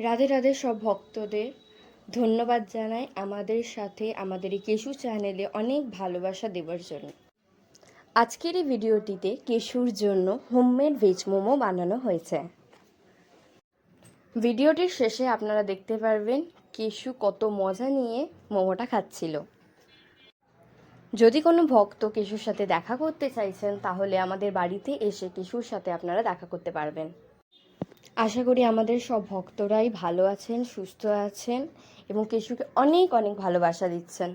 রাধে রাধে সব ভক্তদের ধন্যবাদ জানাই আমাদের সাথে আমাদের এই কেশু চ্যানেলে অনেক ভালোবাসা দেওয়ার জন্য। আজকের এই ভিডিওটিতে কেশুর জন্য হোমমেড ভেজ মোমো বানানো হয়েছে। ভিডিওটির শেষে আপনারা দেখতে পারবেন কেশু কত মজা নিয়ে মোমোটা খাচ্ছিল। যদি কোনো ভক্ত কেশুর সাথে দেখা করতে চাইছেন, তাহলে আমাদের বাড়িতে এসে কেশুর সাথে আপনারা দেখা করতে পারবেন। আশা করি আমাদের সব ভক্তরাই ভালো আছেন, সুস্থ আছেন এবং কেশুকে অনেক অনেক ভালোবাসা দিচ্ছেন।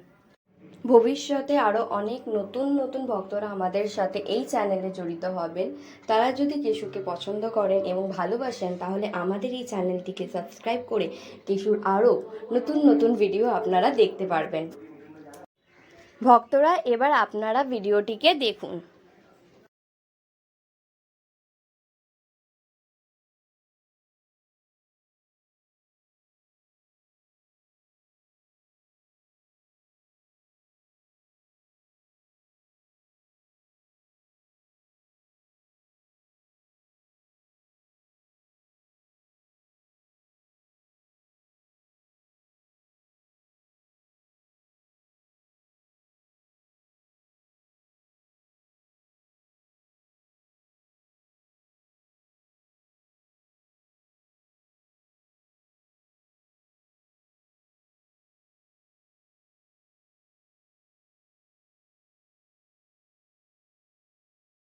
ভবিষ্যতে আরও অনেক নতুন নতুন ভক্তরা আমাদের সাথে এই চ্যানেলে জড়িত হবেন। তারা যদি কেশুকে পছন্দ করেন এবং ভালোবাসেন, তাহলে আমাদের এই চ্যানেলটিকে সাবস্ক্রাইব করে কেশুর আরও নতুন নতুন ভিডিও আপনারা দেখতে পারবেন। ভক্তরা, এবার আপনারা ভিডিওটিকে দেখুন।